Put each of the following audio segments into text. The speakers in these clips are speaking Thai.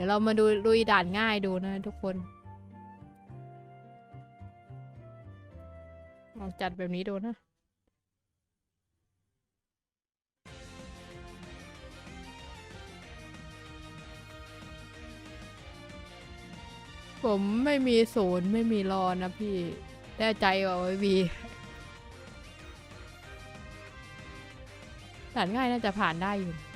ดี๋ยวเรามาดูลุยด่านง่ายดูนะทุกคน ลองจัดแบบนี้ดูนะ ผมไม่มีศูนย์ไม่มีรอนะพี่แน่ใจว่าไม่มีด่านง่ายน่าจะผ่านได้อยู่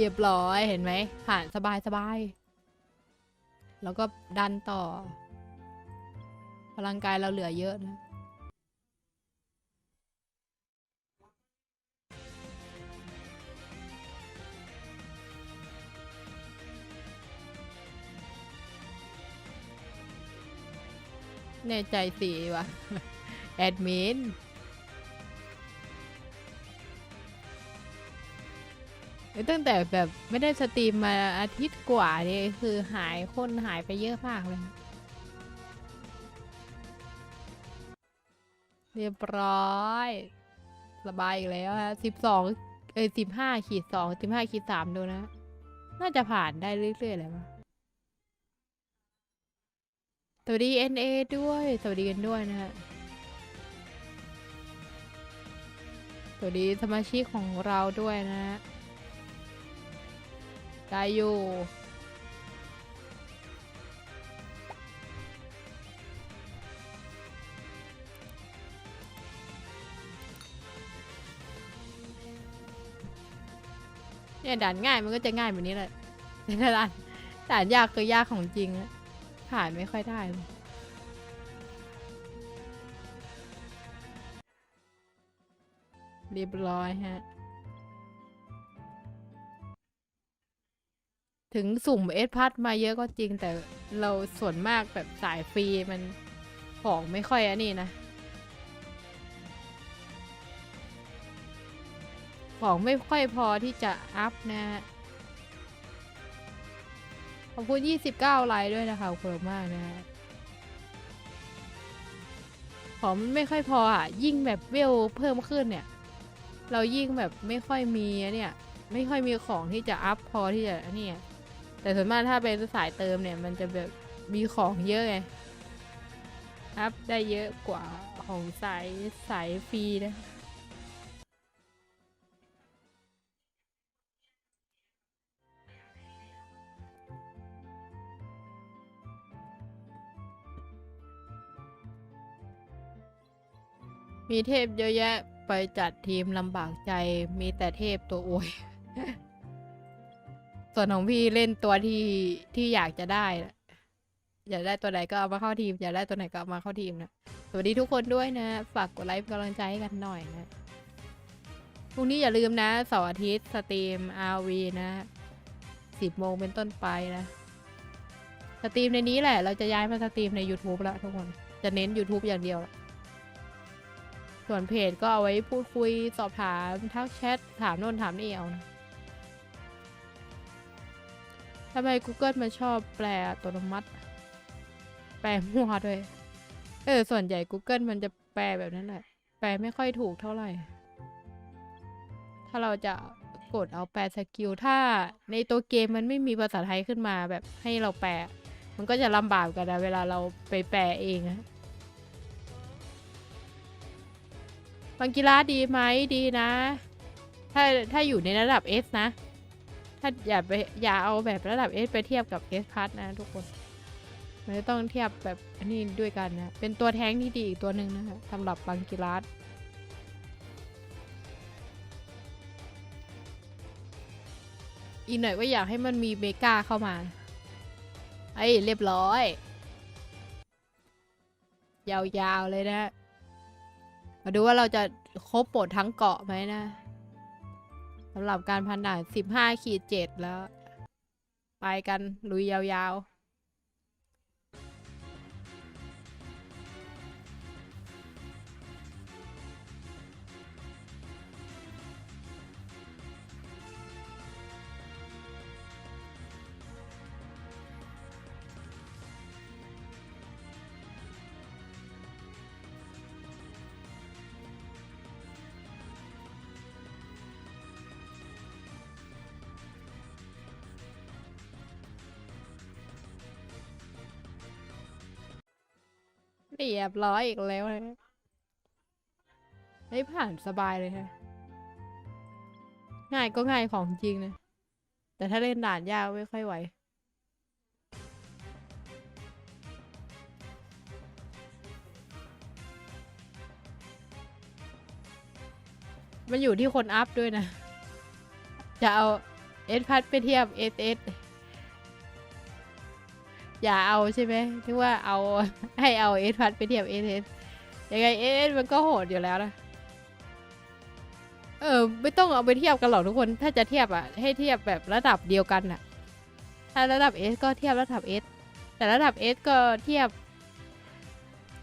เรียบร้อยเห็นไหมผ่านสบายสบายแล้วก็ดันต่อ พลังกายเราเหลือเยอะนะแน่ใจสิวะแอดมิน ตั้งแต่แบบไม่ได้สตรีมมาอาทิตย์กว่าเนี่ยคือหายคนหายไปเยอะมากเลย เรียบร้อย สบายอีกแล้วฮะสิบสองเอ้ยสิบห้าขีดสองสิบห้าขีดสามดูนะ น่าจะผ่านได้เรื่อยๆแหละมั้งสวัสดี NA ด้วย สวัสดีกันด้วยนะฮะ สวัสดีสมาชิกของเราด้วยนะฮะ ได้อยู่เนี่ยด่านง่ายมันก็จะง่ายแบบนี้แหละแต่ถ้าด่านด่านยากคือยากของจริงอะผ่านไม่ค่อยได้เลยเรียบร้อยฮะ ถึงสุ่มเอสพัทมาเยอะก็จริง แต่เราส่วนมากแบบสายฟรีมันของไม่ค่อยอันนี้นะ ของไม่ค่อยพอที่จะอัพนะฮะขอบคุณ 29 ไลค์ด้วยนะคะขอบคุณมากนะฮะของมันไม่ค่อยพออะ ยิ่งแบบเวลเพิ่มขึ้นเนี่ย เรายิ่งแบบไม่ค่อยมีอะเนี่ย ไม่ค่อยมีของที่จะอัพพอที่จะอันเนี่ย แต่ส่วนมากถ้าเป็นสายเติมเนี่ยมันจะแบบมีของเยอะไงอัพได้เยอะกว่าของสายสายฟรีนะมีเทพเยอะแยะไปจัดทีมลำบากใจมีแต่เทพตัวอวย ส่วนของพี่เล่นตัวที่ที่อยากจะได้แหละอยากได้ตัวไหนก็เอามาเข้าทีม อยากได้ตัวไหนก็เอามาเข้าทีมนะ สวัสดีทุกคนด้วยนะ ฝากกดไลค์เป็นกำลังใจให้กันหน่อยนะ พรุ่งนี้อย่าลืมนะเสาร์อาทิตย์สตรีม RV นะสิบโมงเป็นต้นไปนะ สตรีมในนี้แหละ เราจะย้ายมาสตรีมใน YouTube ล้วทุกคน จะเน้น YouTube อย่างเดียวละส่วนเพจก็เอาไว้พูดคุยสอบถามทักแชทถามโน่นถามนี่เอานะำไม Google มันชอบแปลอัตโนมัติ แปลมั่วด้วย เออ ส่วนใหญ่ Google มันจะแปลแบบนั้นแหละ แปลไม่ค่อยถูกเท่าไหร่ ถ้าเราจะกดเอาแปลสกิล ถ้าในตัวเกมมันไม่มีภาษาไทยขึ้นมาแบบให้เราแปล มันก็จะลำบากกันนะเวลาเราไปแปลเองอะบางกีฬาดีไหมดีนะ ถ้าถ้าอยู่ในระดับ S นะ ถ้าอย่าไปอย่าเอาแบบระดับ S ไปเทียบกับ S พัทนะทุกคน มันจะต้องเทียบแบบอันนี้ด้วยกันนะ เป็นตัวแท้งที่ดีอีกตัวหนึ่งนะคะสำหรับบางกีฬาอีกหน่อยก็อยากให้มันมีเมกาเข้ามา ไอ้เรียบร้อย ยาวๆเลยนะ มาดูว่าเราจะครบหมดทั้งเกาะไหมนะ สำหรับการพันด่าน15ขีด7แล้ว ไปกันลุยยาว เรียบร้อยอีกแล้วนะไม่ผ่านสบายเลยฮะ ง่ายก็ง่ายของจริงนะ แต่ถ้าเล่นด่านยากไม่ค่อยไหว มันอยู่ที่คนอัพด้วยนะ จะเอาเอสพัดไปเทียบเอสเอส อย่าเอาใช่ไหมที่ว่าเอาให้เอาเอสพัดไปเทียบเอสเอสยังไงเอสมันก็โหดอยู่แล้วนะ เออ ไม่ต้องเอาไปเทียบกันหรอกทุกคน ถ้าจะเทียบอะ ให้เทียบแบบระดับเดียวกันอะ ถ้าระดับ S ก็เทียบระดับ S แต่ระดับ S ก็เทียบ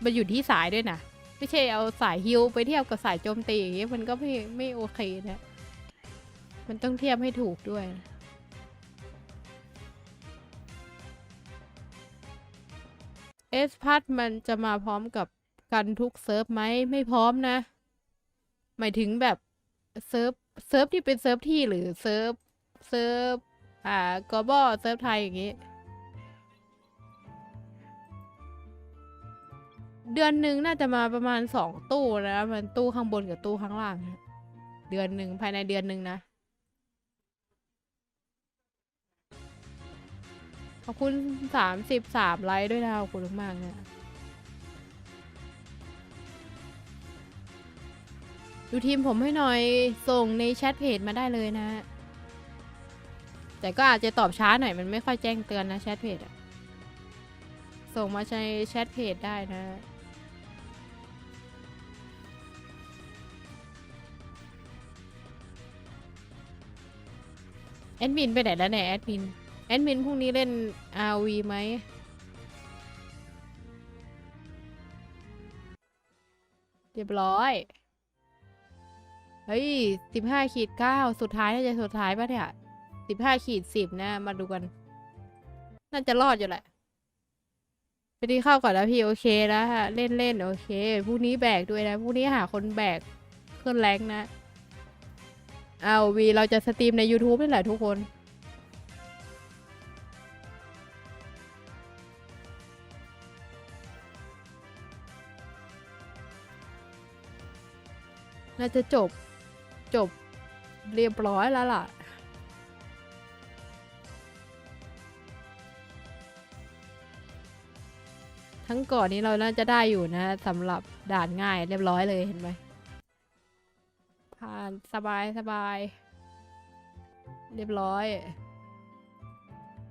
มันอยู่ที่สายด้วยนะไม่ใช่เอาสายฮิวไปเทียบกับสายโจมตีอย่างเงี้ยมันก็ไม่ไม่โอเคนะ มันต้องเทียบให้ถูกด้วย S พัดมันจะมาพร้อมกับกันทุกเซิร์ฟไหมไม่พร้อมนะ หมายถึงแบบเซิร์ฟเซิร์ฟที่เป็นเซิร์ฟที่หรือเซิร์ฟเซิร์ฟอ่ากอบอเซิร์ฟไทยอย่างงี้ เดือนหนึ่งน่าจะมาประมาณสองตู้นะมันตู้ข้างบนกับตู้ข้างล่าง เดือนหนึ่งภายในเดือนหนึ่งนะ ขอบคุณสามสิบสามไลค์ด้วยนะขอบคุณมากๆนะดูทีมผมให้หน่อยส่งในแชทเพจมาได้เลยนะ แต่ก็อาจจะตอบช้าหน่อย มันไม่ค่อยแจ้งเตือนนะแชทเพจอะส่งมาในแชทเพจได้นะแอดมินไปไหนแล้วเนี่ยแอดมิน แอดมินพรุ่งนี้เล่น RV ไหม เรียบร้อย เฮ้ยสิบห้าขีดเก้าสุดท้ายน่าจะสุดท้ายปะเนี่ยสิบห้าขีดสิบนะ มาดูกัน น่าจะรอดอยู่แหละ ไปที่เข้าก่อนแล้วพี่ โอเคแล้วฮะ เล่นเล่นโอเคพรุ่งนี้แบกด้วยนะพรุ่งนี้หาคนแบก ขึ้นแรงนะ เอาวีเราจะสตรีมใน YouTube นี่แหละทุกคน น่าจะจบจบเรียบร้อยแล้วล่ะ ทั้งก่อนนี้เราน่าจะได้อยู่นะสำหรับด่านง่ายเรียบร้อยเลยเห็นไหมผ่านสบายสบาย เรียบร้อย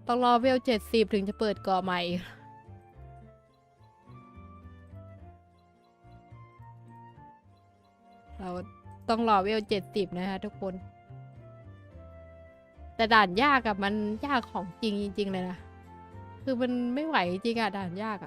ต้องรอเวลเจ็ดสิบถึงจะเปิดเกาะใหม่ เราต้องรอเวลเจ็ดสิบนะคะทุกคน แต่ด่านยากอะมันยากของจริงจริง ๆ เลยนะ คือมันไม่ไหวจริงอะด่านยากอะ